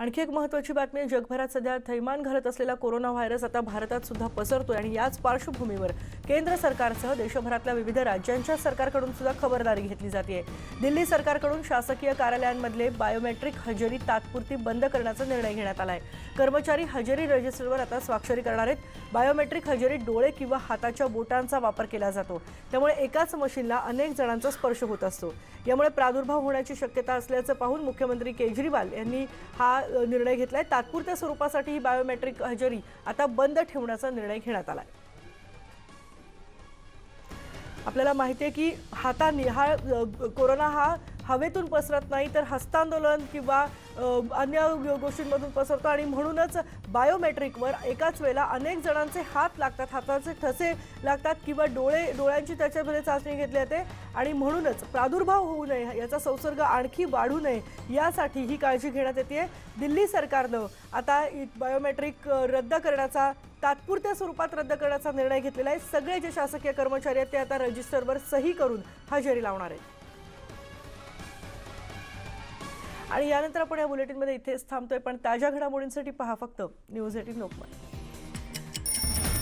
आणखी एक महत्वाची बातमी आहे. जगभरात सध्या थैमान घालत असलेला कोरोना व्हायरस आता भारतात सुद्धा पसरतोय आणि याच पार्श्वभूमीवर केंद्र सरकारसह देशभरातल्या विविध राज्यांच्या सरकारकडून सुद्धा खबरदारी घेतली जाते दिल्ली सरकारकडून शासकीय कार्यालयांमधले बायोमेट्रिक हजेरी तात्पुरती बंद करण्याचा निर्णय घेण्यात आला आहे कर्मचारी हजेरी रजिस्टरवर आता स्वाक्षरी करणार आहेत. बायोमेट्रिक हजेरीत डोळे किंवा हाताच्या बोटांचा वापर केला जातो. त्यामुळे एकाच मशीनला अनेक जणांचा स्पर्श होत असतो. यामुळे प्रादुर्भाव होण्याची शक्यता असल्याचं पाहून मुख्यमंत्री केजरीवाल यांनी हा निर्णय निर्णय घेतलाय. तात्पुरत्या स्वरूपासाठी ही बायोमेट्रिक हजेरी आता बंद ठेवण्याचा निर्णय घेण्यात आलाय. आपल्याला माहिती आहे की हाताने हा कोरोना हा हवेतून पसरत नाही तर हस्तांदोलन किंवा अन्य गोष्टींमधून पसरतो. आणि म्हणूनच बायोमेट्रिकवर एकाच वेळेला अनेक जणांचे हात लागतात. हाताचे ठसे लागतात किंवा डोळे डोळ्यांची त्याच्यामध्ये चाचणी घेतली जाते. आणि म्हणूनच प्रादुर्भाव होऊ नये याचा संसर्ग आणखी वाढू नये यासाठी ही काळजी घेण्यात येते. दिल्ली सरकारनं आता बायोमेट्रिक रद्द करण्याचा तात्पुरत्या स्वरूपात रद्द करण्याचा निर्णय घेतलेला आहे. सगळे जे शासकीय कर्मचारी आहेत ते आता रजिस्टरवर सही करून हजेरी लावणार आहेत. आणि यानंतर आपण या बुलेटिनमध्ये इथेच थांबतोय पण ताज्या घडामोडींसाठी पहा फक्त न्यूज एटीन लोकमत.